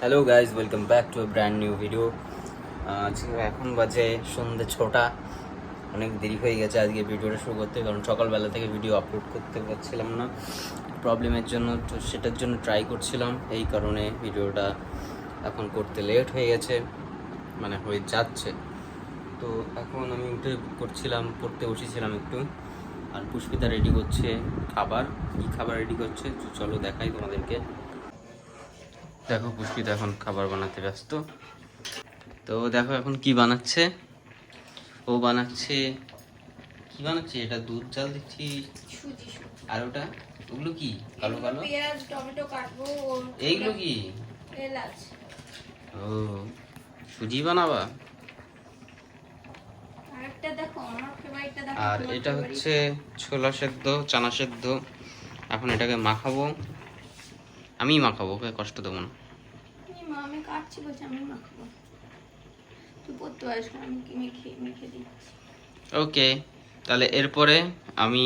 Hello guys welcome back to brand new video আজকে এখন বাজে সন্ধ্যে ছটা। অনেক দেরি হয়ে গেছে আজকে ভিডিওটা শুরু করতে, কারণ সকালবেলা থেকে ভিডিও আপলোড করতে পারছিলাম না। প্রবলেমের জন্য তো সেটার জন্য ট্রাই করছিলাম। এই কারণে ভিডিওটা এখন করতে লেট হয়ে গেছে মানে হয়ে যাচ্ছে। তো এখন আমি উঠে করছিলাম, পড়তে বসেছিলাম একটু। আর পুষ্পিতা রেডি করছে খাবার। কী খাবার রেডি করছে? চলো দেখাই তোমাদেরকে। দেখো পুষ্পিতা এখন খাবার বানাতে ব্যস্ত। তো দেখো এখন কি বানাচ্ছে? ও বানাচ্ছে কি বানাচ্ছে? এটা দুধ জাল দিচ্ছি আর ওটা? ওগুলো কি? কালো কালো? পেঁয়াজ টমেটো কাটবো এইগুলো কি? এলাচ। ও সুজি বানাবা? আর এটা হচ্ছে ছোলা সেদ্ধ চানা সেদ্ধ। এখন এটাকে মাখাবো। আমি মাখাবো ওকে কষ্ট দেবো না। মা আমি কাটছি বলছে আমি মাখাবো। তুই পড়তে পারিস আমি মেখে মেখে দিচ্ছি। ওকে তাহলে এরপরে আমি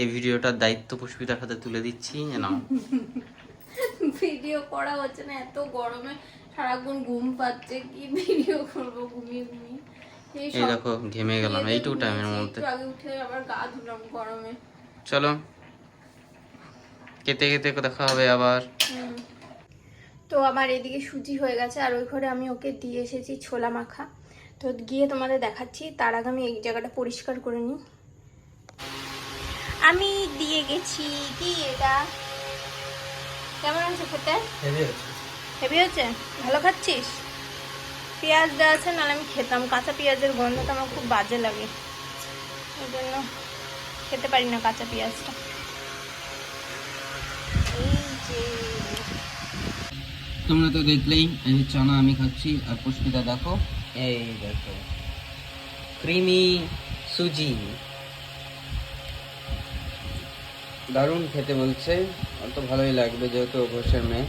এই ভিডিওটার দায়িত্ব পুষ্পিতার হাতে তুলে দিচ্ছি নাও। ভিডিও করা হচ্ছে না এত গরমে সারাক্ষণ ঘুম পাচ্ছে কি ভিডিও করব ঘুমিয়ে ঘুমিয়ে। এই দেখো ঘেমে গেলাম এইটুকু টাইমের মধ্যে। আগে উঠে আবার গা ধুলাম গরমে। চলো। কেতে কেতে দেখা হবে আবার। তো আমার এদিকে সুজি হয়ে গেছে আর ওই ঘরে আমি ওকে দিয়ে এসেছি ছোলা মাখা। তো গিয়ে তোমাদের দেখাচ্ছি তার আগে আমি এই জায়গাটা পরিষ্কার করে নিই। আমি দিয়ে গেছি কি এটা? কেমন আছে খেতে? হেভি হচ্ছে। ভালো খাচ্ছিস? পেঁয়াজ দেওয়া আছে নাহলে আমি খেতাম। কাঁচা পেঁয়াজের গন্ধটা আমার খুব বাজে লাগে। ওই জন্য খেতে পারি না কাঁচা পেঁয়াজটা এই যে তোমরা তো দেখলেই এই চানা আমি খাচ্ছি আর পুষ্পিতা দেখো। এই দেখো। ক্রিমি সুজি। দারুণ খেতে বলছে। অত ভালোই লাগবে যেহেতু অবশ্যই মেয়ে।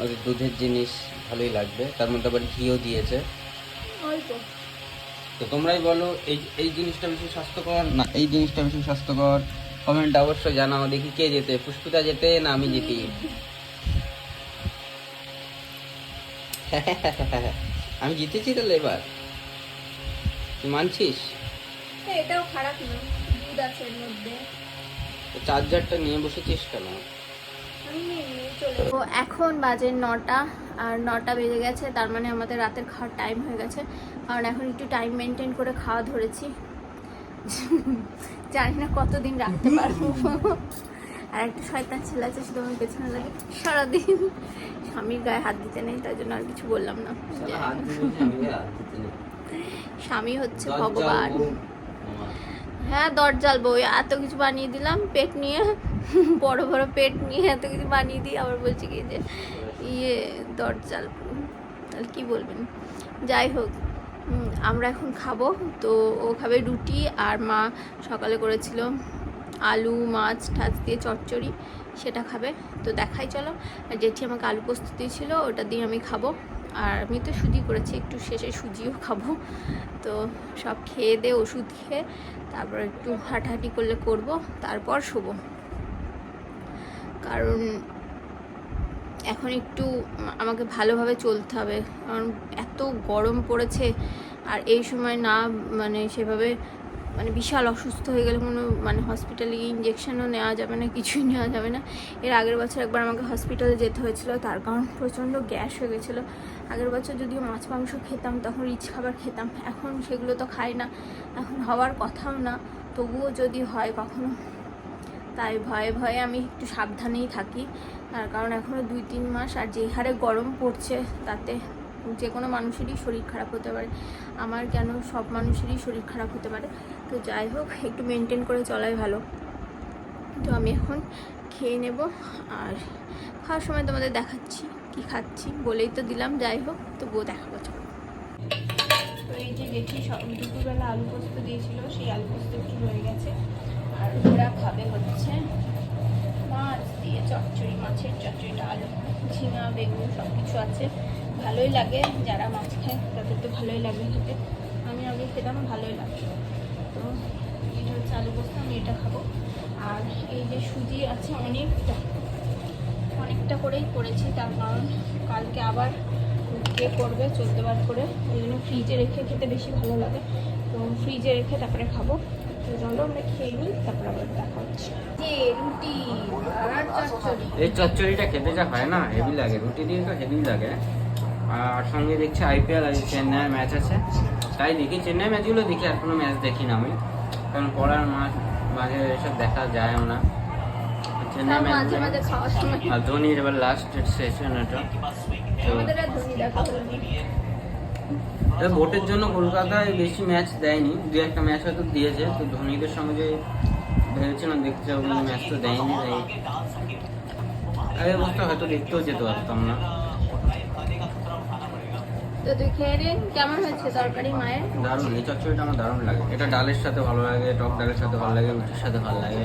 ওদের দুধের জিনিস ভালোই লাগবে। তার মধ্যে আবার ঘিও দিয়েছে। তো তো তোমরাই বলো এই এই জিনিসটা বেশি স্বাস্থ্যকর না? এই জিনিসটা বেশি স্বাস্থ্যকর? কমেন্ট অবশ্যই জানাও। দেখি কে যেতে পুষ্পিতা যেতে না আমি যেতে আমি জিতেছি তাহলে এবার। তুই মানছিস? হ্যাঁ, এটাও খারাপ না। দুধ আছে এর মধ্যে। চার্জারটা নিয়ে বসেছিস কেন? আমি চলে তো এখন বাজে নটা আর নটা বেজে গেছে তার মানে আমাদের রাতের খাওয়ার টাইম হয়ে গেছে। কারণ এখন একটু টাইম মেনটেন করে খাওয়া ধরেছি। জানি না কতদিন রাখতে পারব। আর একটা শয়তান ছেলে আছে শুধু আমার পেছনে লাগে। সারাদিন স্বামীর গায়ে হাত দিতে নেই তাই জন্য আর কিছু বললাম না। স্বামী হচ্ছে ভগবান। হ্যাঁ দরজাল বই এত কিছু বানিয়ে দিলাম পেট নিয়ে বড় বড় পেট নিয়ে এত কিছু বানিয়ে দিই আবার বলছি কি যে ইয়ে দরজাল তাহলে কি বলবেন? যাই হোক আমরা এখন খাব তো ও খাবে রুটি আর মা সকালে করেছিল আলু, মাছ টাছ দিয়ে চচ্চড়ি সেটা খাবে। তো দেখাই চলো। জেঠি আমাকে আলু পোস্ত দিয়েছিল, ওটা দিয়ে আমি খাব। আর আমি তো সুজি করেছি, একটু শেষে সুজিও খাব। তো সব খেয়ে দে, ওষুধ খেয়ে তারপর একটু হাঁটাহাঁটি করলে করব, তারপর শোবো। কারণ এখন একটু আমাকে ভালোভাবে চলতে হবে। কারণ এত গরম পড়েছে, আর এই সময় না মানে সেভাবে মানে বিশাল অসুস্থ হয়ে গেলে কোনো মানে হসপিটালে ইঞ্জেকশনও নেওয়া যাবে না, কিছুই নেওয়া যাবে না। এর আগের বছর একবার আমাকে হসপিটালে যেতে হয়েছিল, তার কারণ প্রচণ্ড গ্যাস হয়ে গেছিল। আগের বছর যদিও মাছ, মাংস খেতাম, তখন রিচ খাবার খেতাম, এখন সেগুলো তো খাই না। এখন হওয়ার কথাও না, তবুও যদি হয় কখনো, তাই ভয়ে ভয়ে আমি একটু সাবধানেই থাকি। তার কারণ এখনও দুই, তিন মাস, আর যে হারে গরম পড়ছে তাতে যে কোনো মানুষেরই শরীর খারাপ হতে পারে, আমার কেন সব মানুষেরই শরীর খারাপ হতে পারে? তো যাই হোক, একটু মেনটেন করে চলাই ভালো। তো আমি এখন খেয়ে নেব আর খাওয়ার সময় তোমাদের দেখাচ্ছি কি খাচ্ছি বলেই তো দিলাম, যাই হোক, তবুও দেখাবো, চলো। তো এই যে দেখি, সব দুপুরবেলা আলু পোস্ত দিয়েছিল, সেই আলু পোস্ত একটু রয়ে গেছে। আর ওরা খাবে হচ্ছে মাছ দিয়ে চচ্চড়ি, মাছের চচ্চড়িটা, আলু, ঝিঙা, বেগুন সব কিছু আছে। ভালোই লাগে, যারা মাছ খায়, তাদের তো ভালোই লাগে খেতে। আমি আগে খেতাম, ভালোই লাগে তো এটা হচ্ছে আলু পোস্ত আমি এটা খাব। আর এই যে সুজি আছে, অনেকটা অনেকটা করেই করেছি, তার কারণ কালকে আবার কে করবে চলতে বার করে ওই জন্য ফ্রিজে রেখে খেতে বেশি ভালো লাগে। তো ফ্রিজে রেখে তারপরে খাব। তো চলো, আমরা খেয়ে নিই, তারপরে আবার দেখা হচ্ছে। যে রুটি চচ্চড়ি এই চচ্চড়িটা খেতে যা হয় না হেভি লাগে। রুটি দিয়ে তো হেভি লাগে। আর সঙ্গে দেখছি আইপিএল আর চেন্নাইয়ের ম্যাচ আছে। তাই দেখি চেন্নাই ম্যাচগুলো দেখি আর কোনো ম্যাচ দেখি না আমি। কারণ পড়ার মাঝ মাঝে এসব দেখা যায়ও না। চেন্নাই ম্যাচ আর ধোনির এবার লাস্ট সেশন এটা। তো ভোটের জন্য কলকাতায় বেশি ম্যাচ দেয়নি। দু একটা ম্যাচ হয়তো দিয়েছে তো ধোনিদের সঙ্গে যে ভেবেছিলাম দেখতে যাব ম্যাচ তো দেয়নি তাই এই অবস্থা হয়তো দেখতেও যেতে পারতাম না। তো তুই খেয়ে নে কেমন হয়েছে তরকারি মায়ের? দারুণ এই চচ্চড়িটা আমার দারুণ লাগে। এটা ডালের সাথে ভালো লাগে টক ডালের সাথে ভালো লাগে রুটির সাথে ভালো লাগে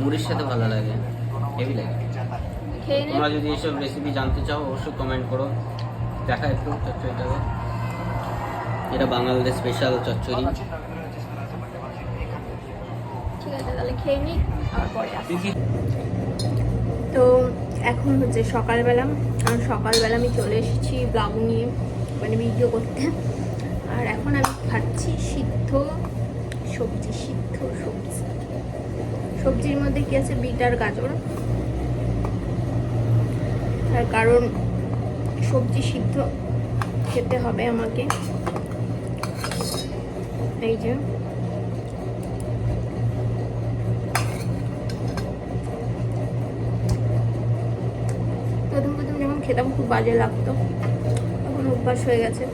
মুড়ির সাথে ভালো লাগে হেভি লাগে। তোমরা যদি এসব রেসিপি জানতে চাও অবশ্যই কমেন্ট করো। দেখা একটু চচ্চড়িটাকে। এটা বাঙালিদের স্পেশাল চচ্চড়ি। ঠিক আছে তাহলে খেয়ে নি পরে তো এখন হচ্ছে সকালবেলা আর সকালবেলা আমি চলে এসেছি ব্লগ নিয়ে মানে ভিডিও করতে। আর এখন আমি খাচ্ছি সিদ্ধ সবজি সিদ্ধ সবজি। সবজির মধ্যে কি আছে? বিট আর গাজর। তার কারণ সবজি সিদ্ধ খেতে হবে আমাকে। এই যে। খেতাম, খুব বাজে লাগতো। এখন অভ্যাস হয়ে গেছে।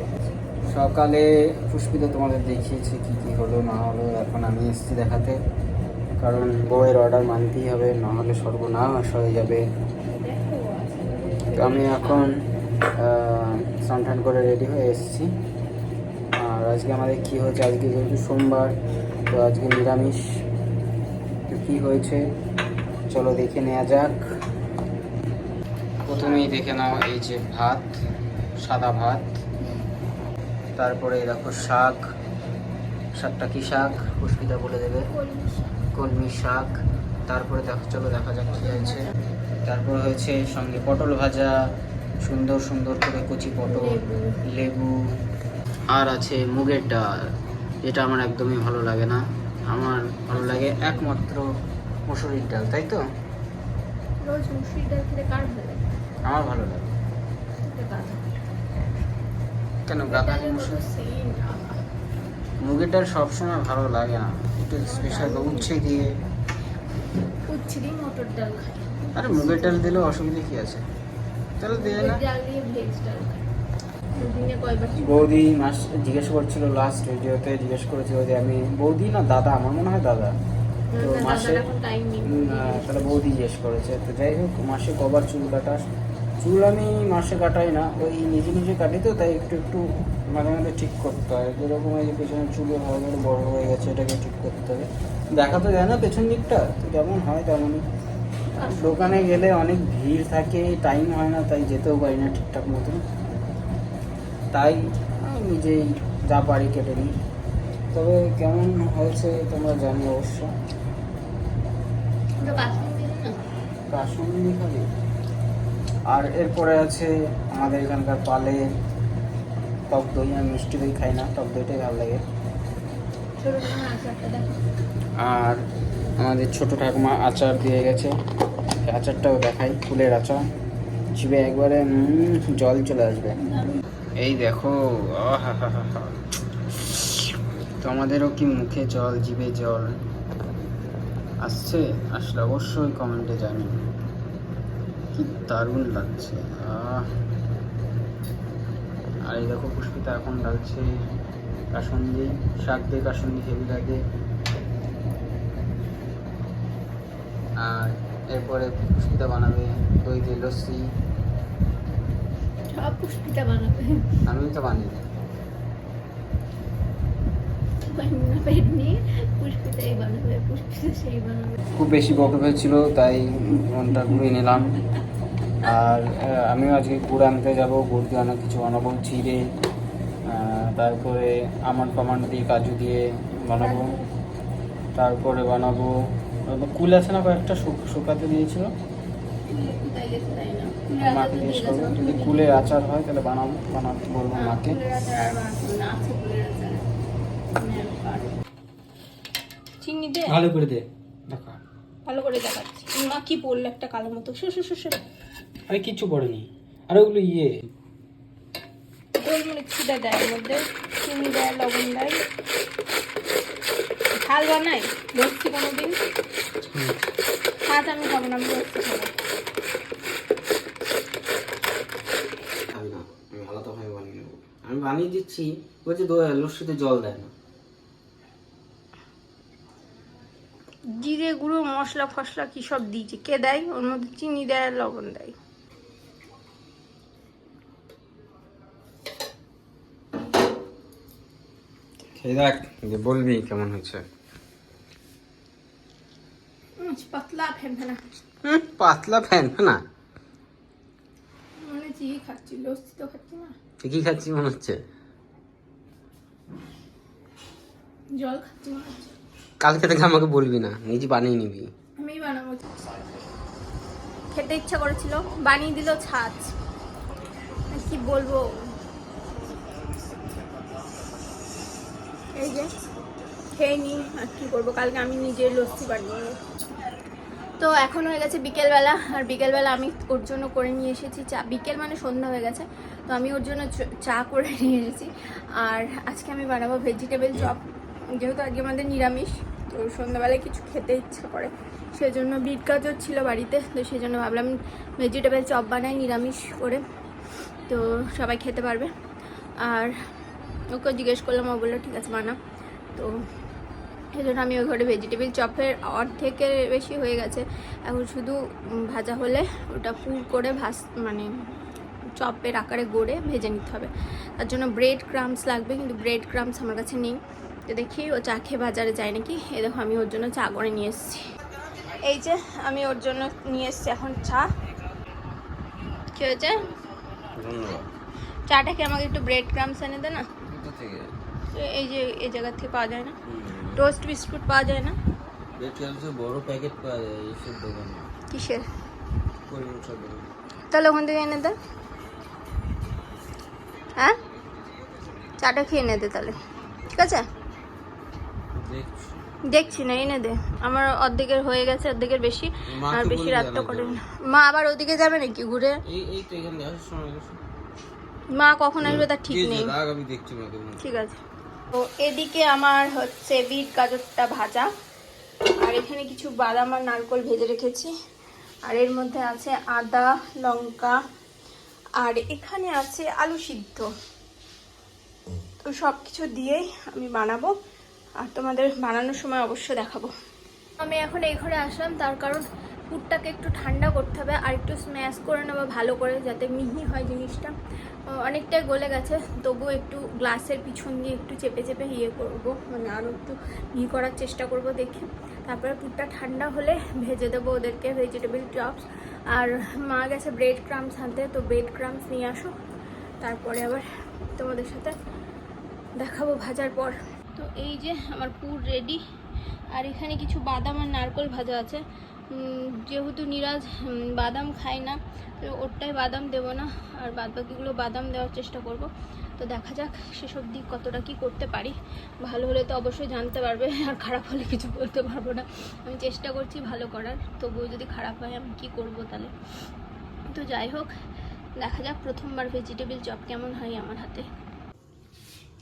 সকালে পুষ্পিতা তোমাদের দেখিয়েছি কি কি হলো, না হলো, এখন আমি এসেছি দেখাতে। কারণ বউয়ের অর্ডার মানতেই হবে, না হলে সর্বনাশ হয়ে যাবে। তো আমি এখন স্নান করে রেডি হয়ে এসেছি। আর আজকে আমাদের কি হয়েছে? আজকে যেহেতু সোমবার, তো আজকে নিরামিষ। তো কী হয়েছে? চলো দেখে নেওয়া যাক। প্রথমেই দেখে নাও এই যে ভাত, সাদা ভাত। তারপরে দেখো শাক। শাকটা কি শাক? পুষ্পিতা বলে দেবে। কলমি শাক। তারপরে দেখো, চলো দেখা যাক কি হয়েছে তারপর হয়েছে সঙ্গে পটল ভাজা, সুন্দর সুন্দর করে কচি পটল, লেবু। আর আছে মুগের ডাল। যেটা আমার একদমই ভালো লাগে না। আমার ভালো লাগে একমাত্র মুসুরির ডাল, তাই তো? রোজ মুসুরির ডাল খেতে কার ভালো? আমার ভালো লাগে? কেন। মুগের ডাল সবসময় ভালো লাগে না। একটু স্পেশাল উচ্ছে দিয়ে। উচ্ছে দিয়ে মটর ডাল খাই। আরে মুগের ডাল দিলেও অসুবিধা কি আছে? চলো দিয়ে না। ডাল দিয়ে ভেজ ডাল বৌদি মাস জিজ্ঞেস করছিল লাস্ট ভিডিওতে জিজ্ঞেস করেছিল যে আমি বৌদি না দাদা? আমার মনে হয় দাদা। তো মাসে তাহলে বৌদি জিজ্ঞেস করেছে। তো যাই হোক মাসে কবার চুল কাটাস চুল আমি মাসে কাটাই না ওই নিজে নিজে কাটি তো তাই একটু একটু মাঝে মাঝে ঠিক করতে হয়। যেরকম এই যে পেছনে চুল ভালো করে বড় হয়ে গেছে এটাকে ঠিক করতে হবে। দেখা তো যায় না পেছন দিকটা তো যেমন হয় তেমনই। দোকানে গেলে অনেক ভিড় থাকে টাইম হয় না তাই যেতেও পারি না ঠিকঠাক মতন। তাই আমি নিজেই যা পারি কেটে নিই। তবে কেমন হয়েছে তোমরা জানি অবশ্য? কাশুন্দি খালি আর এরপরে আছে আমাদের এখানকার পালে। টক দই আমি মিষ্টি দই খাই না টক দইটাই ভালো লাগে। আর আমাদের ছোট ঠাকুমা আচার দিয়ে গেছে। আচারটাও দেখাই ফুলের আচার। জিভে একবারে জল চলে আসবে। এই দেখো আহাহাহা। তোমাদেরও কি মুখে জল জিভে জল আসছে? আসলে অবশ্যই কমেন্টে জানিও। কি দারুণ লাগছে আর এই দেখো পুষ্পিতা এখন ডালছে কাসন্দি শাক দিয়ে কাসন্দি হেভি লাগে। আর এরপরে পুষ্পিতা বানাবে দই দিয়ে লস্যি। পুষ্পিতা বানাবে। আমি তো বানিয়ে দিই বান্না পেট নিয়ে পুষ্পিতাই বানাবে পুষ্পিতা সেই বানাবে খুব বেশি বকে হয়েছিল, তাই মনটা ঘুরিয়ে নিলাম। আর আমিও আজকে গুড় আনতে যাব, গুড় দিয়ে অনেক কিছু বানাবো, জিরে তারপরে আমন্ড ফামান্ড দিয়ে কাজু দিয়ে বানাবো, তারপরে বানাবো কুল আছে না কয়েকটা শুক- শুকাতে দিয়েছিল। মাকে জিজ্ঞেস করব যদি কুলের আচার হয়, তাহলে বানাবো বানাতে বলব মাকে চিনি দে ভালো করে দে দেখো। ভালো করে দেখাচ্ছি। মা কি বলল একটা কালো মতো? শুশ শুশ শুশ আরে কিচ্ছু পড়েনি। আর ওগুলো ইয়ে। গোলমরিচ ছিটা দেয় এর মধ্যে চিনি দেয় লবণ দেয়। ঝাল বানাই লস্যি কোনো দিন হাত আমি খাব না আমি লস্যি খাব। আমি বানিয়ে নেব। আমি বানিয়ে দিচ্ছি বলছি দো- লস্যিতে জল দেয় না। জিরে গুঁড়ো মশলা ফসলা কি সব দিয়েছে? কে দেয়? ওর মধ্যে চিনি দেয় আর লবণ দেয়। খেয়ে দেখ যে বলবি কেমন হয়েছে। পাতলা ফেনফেনা হুম পাতলা ফ্যান মানে জি খাচ্ছি লস্যি তো খাচ্ছি না। তুই কি খাচ্ছি মনে হচ্ছে। জল খাচ্ছি মনে হচ্ছে। কালকে থেকে আমাকে বলবি না, নিজে বানিয়ে নিবি। আমি বানাবো। খেতে ইচ্ছা করেছিল, বানিয়ে দিল ছাঁচ কি বলব? এই যে, খেয়ে নি, আর কি করব? কালকে আমি নিজে লস্যি বানিয়ে। তো এখন হয়ে গেছে বিকেলবেলা, আর বিকেলবেলা আমি ওর জন্য করে নিয়ে এসেছি চা। বিকেল মানে সন্ধ্যা হয়ে গেছে, তো আমি ওর জন্য চা করে নিয়ে এসেছি। আর আজকে আমি বানাবো ভেজিটেবল চপ যেহেতু আজকে আমাদের নিরামিষ তো সন্ধ্যাবেলায় কিছু খেতে ইচ্ছা করে। সেজন্য বিট গাজর ছিল বাড়িতে, তো সেই জন্য ভাবলাম ভেজিটেবল চপ বানাই, নিরামিষ করে। তো সবাই খেতে পারবে। আর ওকে জিজ্ঞেস করলাম, ও বলল, ঠিক আছে বানা তো সেই জন্য আমি ওই ঘরে ভেজিটেবল চপের অর্ধেকের বেশি হয়ে গেছে। এখন শুধু ভাজা হলে ওটা পুর করে ভাজ মানে চপের আকারে গড়ে ভেজে নিতে হবে। তার জন্য ব্রেড ক্রামস লাগবে, কিন্তু ব্রেড ক্রামস আমার কাছে নেই। তো দেখি ও চা খেয়ে বাজারে যায় নাকি? এ দেখো আমি ওর জন্য চা করে নিয়ে এসেছি। এই যে আমি ওর জন্য নিয়ে এসেছি এখন চা। কি হয়েছে? চাটা কি আমাকে একটু ব্রেড ক্রামস এনে দে না? এই যে এই জায়গা থেকে পাওয়া যায় না। টোস্ট বিস্কুট পাওয়া যায় না? বেটকালসে বড় প্যাকেট পাওয়া যায় এইসব দোকানে। কিসের? পরিমাণ সব দোকানে। তাহলে ওখান থেকে এনে দে। হ্যাঁ? চাটা খেয়ে এনে দে তাহলে। ঠিক আছে? দেখছি। না এনে দে। আমার অর্ধেকের হয়ে গেছে অর্ধেকের বেশি আর বেশি রাত তো করে না। মা আবার ওদিকে যাবে নাকি ঘুরে? এই এই তো এখানে আসার সময় গেছে মা কখন আসবে তার ঠিক নেই। ঠিক আছে। তো এদিকে আমার হচ্ছে বিট গাজরটা ভাজা আর এখানে কিছু বাদাম আর নারকোল ভেজে রেখেছি। আর এর মধ্যে আছে আদা লঙ্কা আর এখানে আছে আলু সিদ্ধ। তো সব কিছু দিয়েই আমি বানাবো। আর তোমাদের বানানোর সময় অবশ্য দেখাবো। আমি এখন এই ঘরে আসলাম, তার কারণ পুরটাকে একটু ঠান্ডা করতে হবে আর একটু স্ম্যাশ করে নেব ভালো করে যাতে মিহি হয় জিনিসটা। অনেকটাই গলে গেছে, তবুও একটু গ্লাসের পিছন দিয়ে একটু চেপে চেপে ইয়ে করব মানে আরও একটু ইয়ে করার চেষ্টা করব দেখি। তারপরে পুরটা ঠান্ডা হলে ভেজে দেবো ওদেরকে ভেজিটেবল চপস আর মা গেছে ব্রেড ক্রামস আনতে, তো ব্রেড ক্রামস নিয়ে আসো। তারপরে আবার তোমাদের সাথে দেখাবো ভাজার পর। তো এই যে আমার পুর রেডি আর এখানে কিছু বাদাম আর নারকল ভাজা আছে। যেহেতু নিরাজ বাদাম খায় না, তো ওরটাই বাদাম দেবো না। আর বাদ বাকিগুলো বাদাম দেওয়ার চেষ্টা করব। তো দেখা যাক সেসব দিক কতটা কি করতে পারি। ভালো হলে তো অবশ্যই জানতে পারবে, আর খারাপ হলে কিছু বলতে পারব না। আমি চেষ্টা করছি ভালো করার, তবুও যদি খারাপ হয় আমি কি করব তাহলে? তো যাই হোক, দেখা যাক প্রথমবার ভেজিটেবল চপ কেমন হয় আমার হাতে।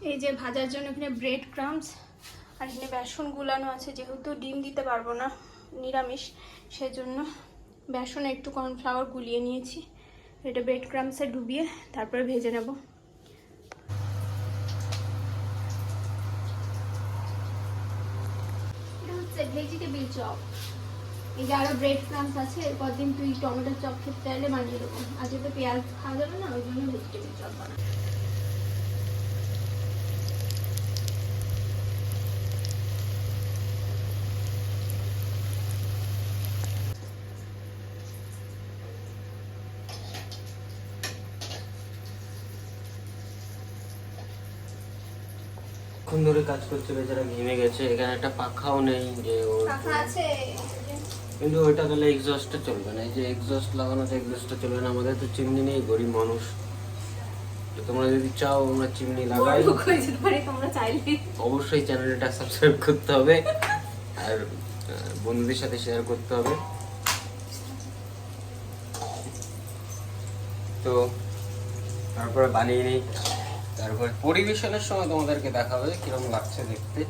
এই যে ভাজার জন্য এখানে ব্রেড ক্রামস আর এখানে বেসন গুলানো আছে, যেহেতু ডিম দিতে পারব না, নিরামিষ, সেজন্য বেসনে একটু কর্নফ্লাওয়ার গুলিয়ে নিয়েছি। এটা ব্রেড ক্রামসে ডুবিয়ে তারপরে ভেজে নেব। ভেজিটেবল চপ এই যে আরও ব্রেড ক্রামস আছে, এরপর দিন তুই টমেটোর চপ খেতে চাইলে বানিয়ে দেবো। আজকে তো পেঁয়াজ খাওয়া যাবে না, ওই জন্য ভেজিটেবল চপ বানাবো। কোন ধরে কাজ করছে বেচারা ঘেমে গেছে। এখানে একটা পাখাও নেই যে ওর কিন্তু ওইটা তাহলে এক্সস্টটা চলবে না। এই যে এক্সস্ট লাগানো আছে এক্সস্টটা চলবে না। আমাদের তো চিমনি নেই গরিব মানুষ। তো তোমরা যদি চাও আমরা চিমনি লাগাই। অবশ্যই চ্যানেলটা সাবস্ক্রাইব করতে হবে। আর বন্ধুদের সাথে শেয়ার করতে হবে। তো তারপরে বানিয়ে নিই। তারপরে পরিবেশনের সময় তোমাদেরকে দেখাবে কীরকম লাগছে দেখতে।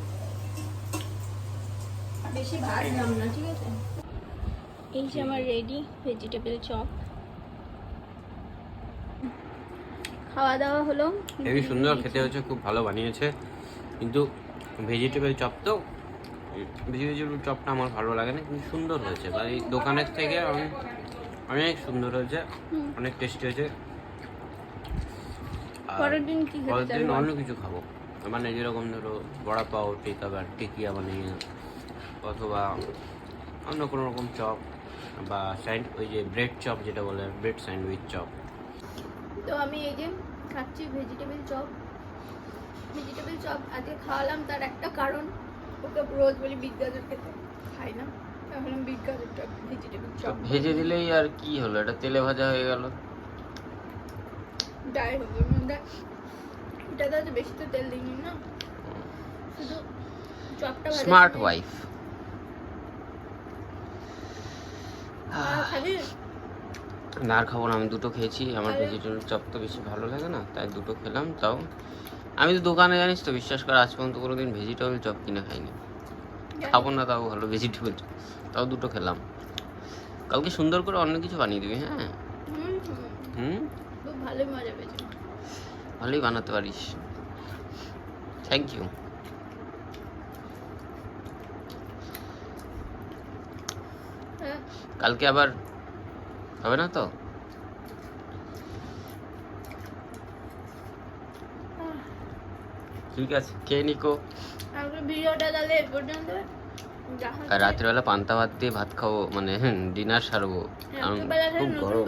বেশি ভাজলাম না ঠিক আছে? এই যে আমার রেডি ভেজিটেবল চপ খাওয়া দাওয়া হলো সুন্দর খেতে হচ্ছে খুব ভালো বানিয়েছে। কিন্তু ভেজিটেবল চপ তো ভেজিটেবল চপটা আমার ভালো লাগে না কিন্তু সুন্দর হয়েছে। বা এই দোকানের থেকে অনেক সুন্দর হয়েছে অনেক টেস্টি হয়েছে। পরের দিন কি খেতে পরের দিন অন্য কিছু খাব। মানে যেরকম ধরো বড়া পাও টিকা বা টিকিয়া বানিয়ে অথবা অন্য কোনো রকম চপ বা স্যান্ড ওই যে ব্রেড চপ যেটা বলে ব্রেড স্যান্ডউইচ চপ। তো আমি এই যে খাচ্ছি ভেজিটেবল চপ। ভেজিটেবল চপ আজকে খাওয়ালাম তার একটা কারণ ওকে রোজ বলি বিট গাজর খেতে খাই না? তাহলে বিট গাজর চপ ভেজিটেবল চপ। ভেজে দিলেই আর কি হলো? এটা তেলে ভাজা হয়ে গেল। যাই হোক ওর মধ্যে এটাতে বেশি তো তেল দিইনি না। শুধু চপটা স্মার্ট ওয়াইফ না আর খাব না আমি দুটো খেয়েছি। আমার ভেজিটেবল চপ তো বেশি ভালো লাগে না তাই দুটো খেলাম তাও। আমি তো দোকানে জানিস তো বিশ্বাস করে আজ পর্যন্ত কোনোদিন ভেজিটেবল চপ কিনে খাইনি। খাব না তাও ভালো ভেজিটেবল চপ তাও দুটো খেলাম। কালকে সুন্দর করে অন্য কিছু বানিয়ে দিবি হ্যাঁ? হুম? খুব ভালোই মজা পেয়েছে। ভালোই বানাতে পারিস। থ্যাংক ইউ কালকে আবার হবে না তো? ঠিক আছে খেয়ে নিকো। ভিডিওটা তাহলে এ পর্যন্ত। আর রাত্রিবেলা পান্তা ভাত দিয়ে ভাত খাব মানে ডিনার সারবো। কারণ রাত্রিবেলা খুব গরম।